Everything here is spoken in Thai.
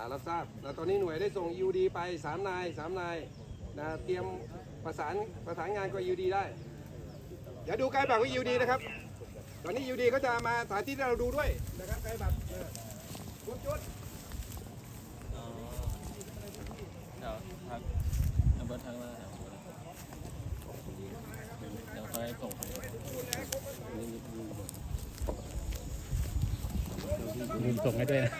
อ่ารับทราบแล้วตอนนี้หน่วยได้ส่ง UD ไปสามนายสามนายนะเตรียมประสานประสานงานกับ UD ได้เดี๋ยวดูไกด์บัตรของ UD นะครับ ตอนนี้ UD ก็จะมาสานที่เราดูด้วยนะครับไกด์บัตรเออคุณจุดอ๋เดี๋ยวทักเอาเบิร์ทักมาหาผมเดี๋ยวค่อยส่งไปลืมส่งให้ด้วยนะ